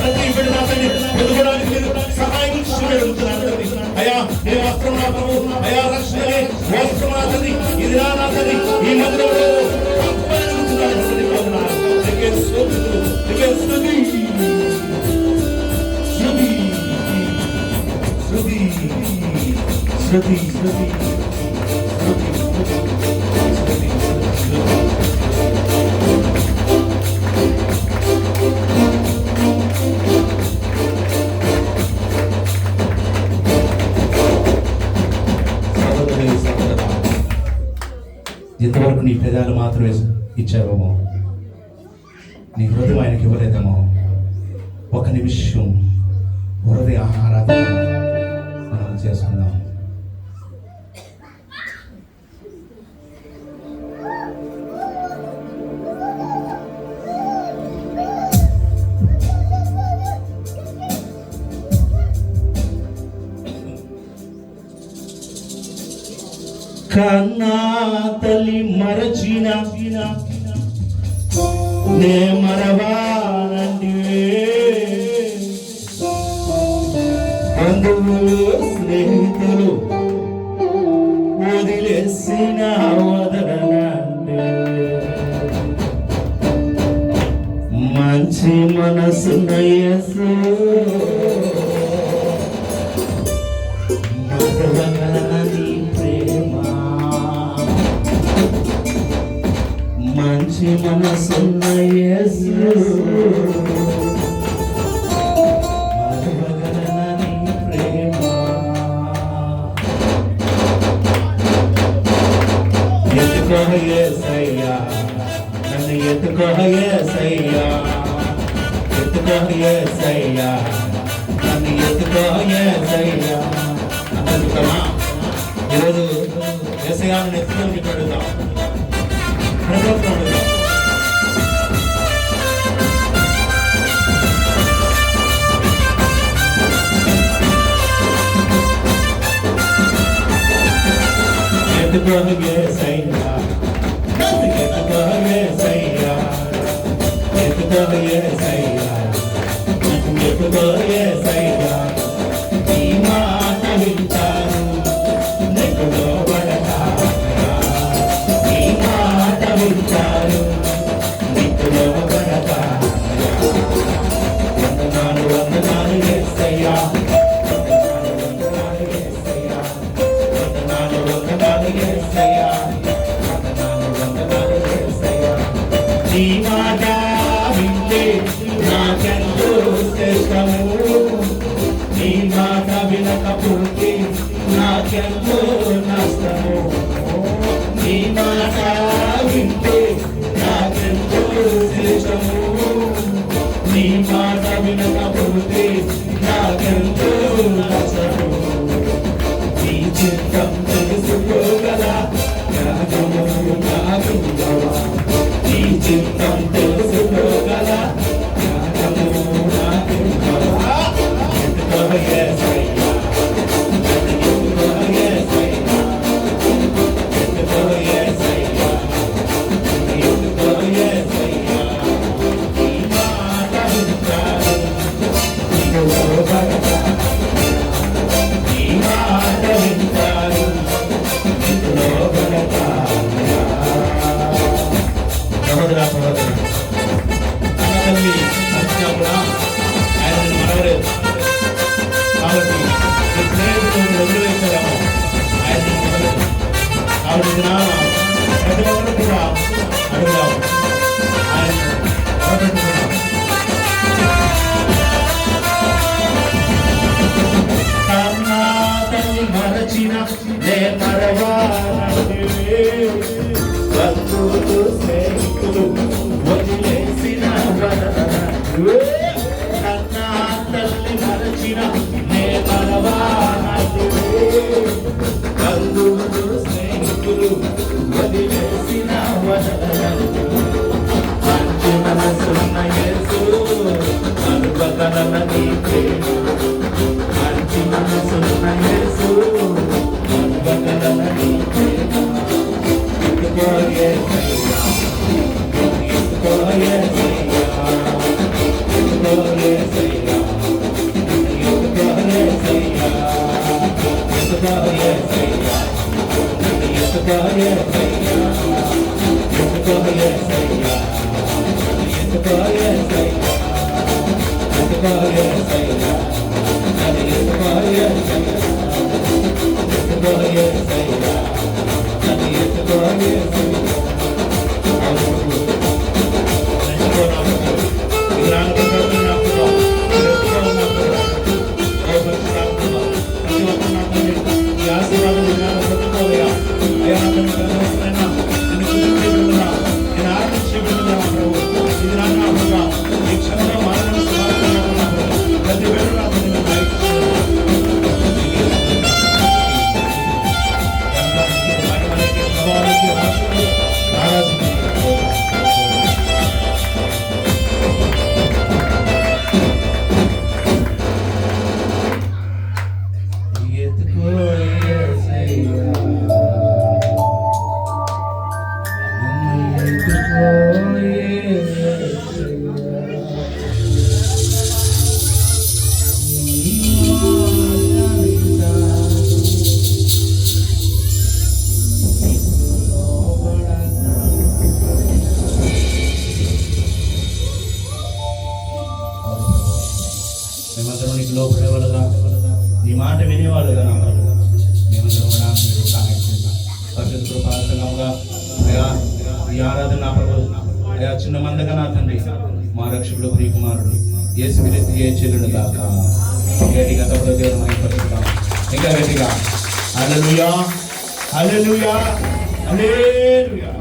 ప్రతి నాతని ఎదుగడానికి మీరు ఇంతవరకు నీ పెదాలు మాత్రమే ఇచ్చావేమో? నీ హృదయం ఆయనకి ఇవ్వలేదేమో? ఒక నిమిషం హృదయ ఆరాధన మనం చేసుకుందాం. కన్నా తల్లి మరచిన నే మరవానండి బంధువులు స్నేహితులు వదిలేసిన వదలనండి మంచి మనసు నయసు మంచి మనసున్న యేసు. నన్ను ఎత్తుకోయేసయ్యా ఎత్తుకోయేసయ్యా నన్ను ఎత్తుకోయేసయ్యా అందరికీ ఈరోజు వ్యసయాన్ని ఎత్తుకొని మీకు అడుగుతాం ప్రభుత్వం ఎత్తుకోగే సయ్యా ఎత్తుకోగే సయ్యా ఎత్తుకోగే సయ్యా ఎత్తుకోగే వినకపోతే నాకెంతో నష్టము నీ మాట వింటే నాకెంతో శ్రేష్టము నీ మాట వినకపోతే నాకెంతో నష్టము నీ చిత్తం నీ చిత్తం சகோதர சகோதரன் அண்ணதம்பி அர்ச்சனா கூட ఆయన మనవరు కాబట్టి ఈ స్నేహితులు రెండు వేసాము ఆయన మనవరు కాబట్టి ప్రతి ఒక్కరు కూడా అడుగుదాము కన్నా తల్లి మరచిన నే బంధువులు స్నేహితులు వదిలేసిన మంచి మనసున్న యేసు అనుభగలన నీ ప్రేమ మంచి మనసున్న యేసు నీ ప్రేమ Yeah. మేమందరం నీకు లోపడేవాళ్ళగా నీ మాట వినేవాళ్ళుగా నా ప్రభు మేమందరం కూడా మీరు సహాయం చేద్దాం పరిశుద్ధ కృపాసంగంగా ఈ ఆరాధన నా ప్రభు. అయా చిన్న మందగా నా తండ్రి మా రక్షకుడు ప్రియకుమారుడు యేసు విరక్తి ఏ చెల్లుడు దాకా గట్టిగా తప్పుడు దేవుడు మహిమపరుచుతాం ఇంకా గట్టిగా. Alleluia alleluia alleluia